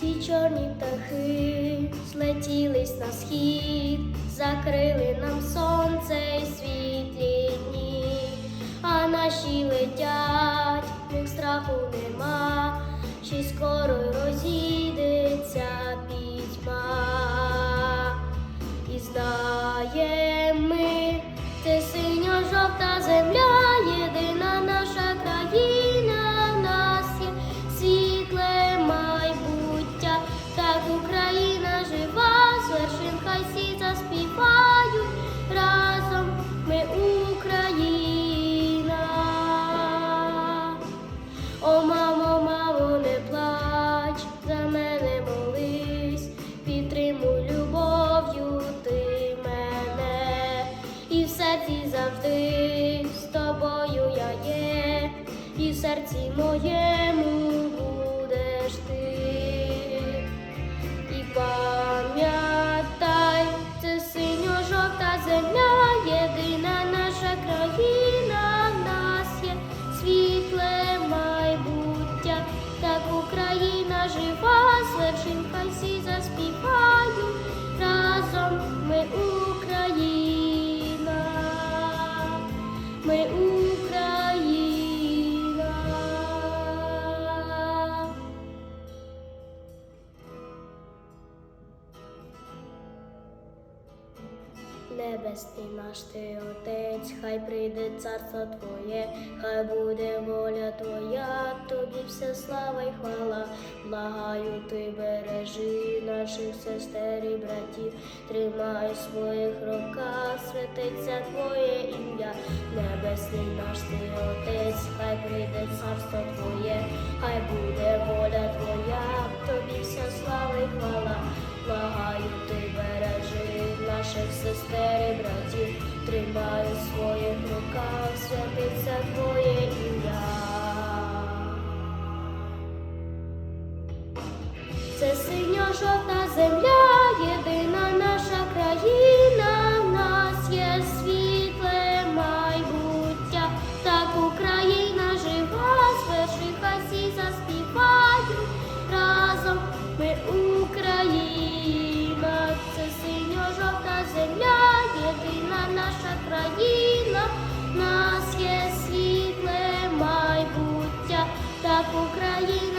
чорні птахи злетілись на схід, закрили нам сонце й світлі дні, а наші летять, них страху нема, чи скоро розійдеться вершин хай всі заспівають, разом ми Україна. О, мамо, мамо, не плач, за мене молись, підтримуй любов'ю ти мене, і в серці завжди з тобою я є, і в серці моєму ми Україна. Небесний наш ти Отець, хай прийде царство Твоє, хай буде воля Твоя, тобі вся слава й хвала. Благаю ти бережи наших сестер і братів, тримай в своїх руках, святиться Твоє ім'я. Небесний наш ти Отець, хай прийде царство Твоє, хай буде воля Твоя, тобі вся сестер і братів, тримаю в своїх руках, святиться Твоє ім'я. Це синьо-жовта земля, Україна